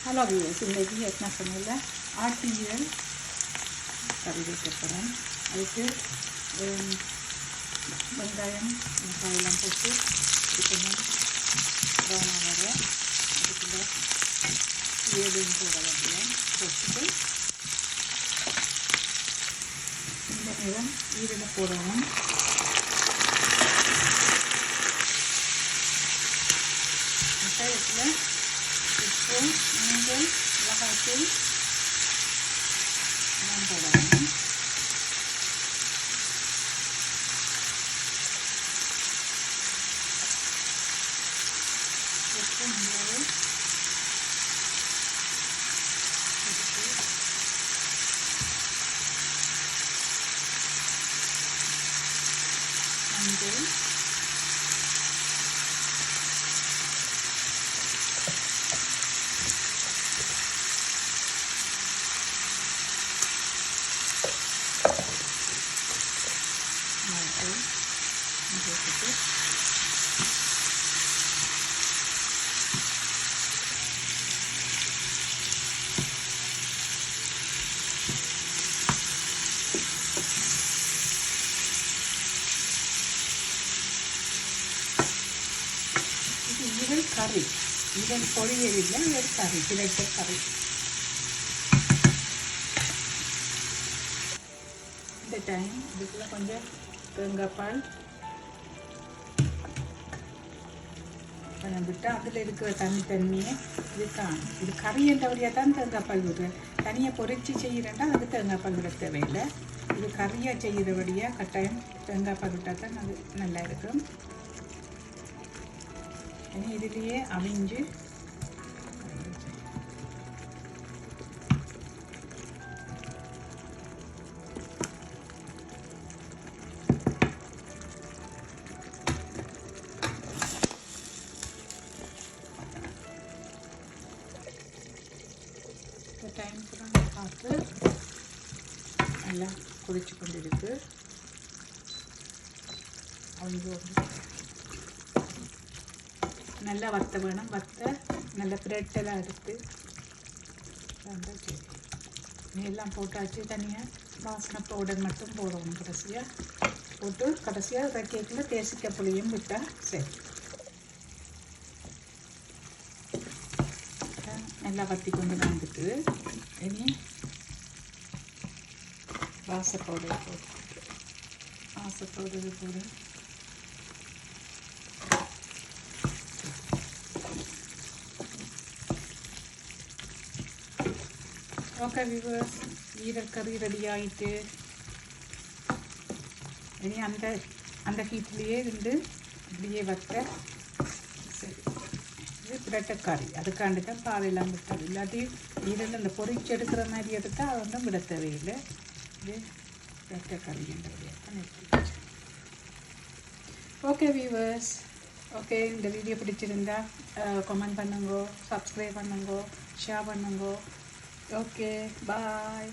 Hello views இன்றைக்கி என்ன சொன்னல ஆட்டியல் கறி வைக்க அதுக்கு வெங்காயம் வெங்காயெல்லாம் போட்டு சிக்கனும் ப்ரௌனாக வர அதுக்குள்ள ஏழும் போட வேண்டியம் போட்டுட்டு இந்த நேரம் ஈரில் போடணும் வெங்காயத்தில் உப்பு மஞ்சள் மிளகாய்த்தூள் எல்லாம் போடணும் உப்பு மிளகு உப்பு மஞ்சள் மிளகு போட்டுட்டு இது ஈரல் கறி ஈரல் பொரியல் இல்லை கறி கிடைத்த கறி இந்த டைம் இதுக்குள்ள கொஞ்சம் தேங்காய் பால். கொஞ்சம் விட்டு அதில் இருக்கிற தண்ணி தண்ணியை இதுதான் இது கறி வழியாக தான் தேங்காய் பால் விடுறேன் தனியாக பொறிச்சு செய்கிறேன்டா அது தேங்காய் பால் விட தேவையில்லை. இது கறியாக செய்கிறபடியாக கட்டாயம் தேங்காய் பால் விட்டால் தான் அது நல்லா இருக்கும். இனி இதுலேயே அவிஞ்சு இந்த பார்த்து நல்லா குடிச்சு கொண்டு இருக்கு அவங்க நல்லா வத்த வேணும் வத்த நல்ல பிரெட்டெல்லாம் எடுத்து எல்லாம் போட்டாச்சு தனியாக வாசனை பவுடர் மட்டும் போடணும் கடைசியாக போட்டு கடைசியாக கேக்கில் தேசிக்காய் புளியும் விட்டால் சரி நல்லா வத்தி கொண்டு வந்துட்டு இனி வாச பவுடர் போட்டு வாச பவுடர் போடு. ஓகே விவர்ஸ் ஈரக்கறி ரெடி ஆகிட்டு இனி அந்த அந்த ஹீட்லேயே இருந்து அப்படியே வைக்க இது பிரட்டக்கறி அதுக்காண்டி தான் பாலையெல்லாம் விட்டது இல்லாட்டி ஈரல் இந்த பொறிச்சு எடுக்கிற மாதிரி எடுத்தால் அது ஒன்றும் விட தேவையில்லை. இது பிரட்டக்கறி ஓகே வியூவர்ஸ் ஓகே இந்த வீடியோ பிடிச்சிருந்தா கமெண்ட் பண்ணுங்கோ சப்ஸ்கிரைப் பண்ணுங்கோ ஷேர் பண்ணுங்கோ. Okay bye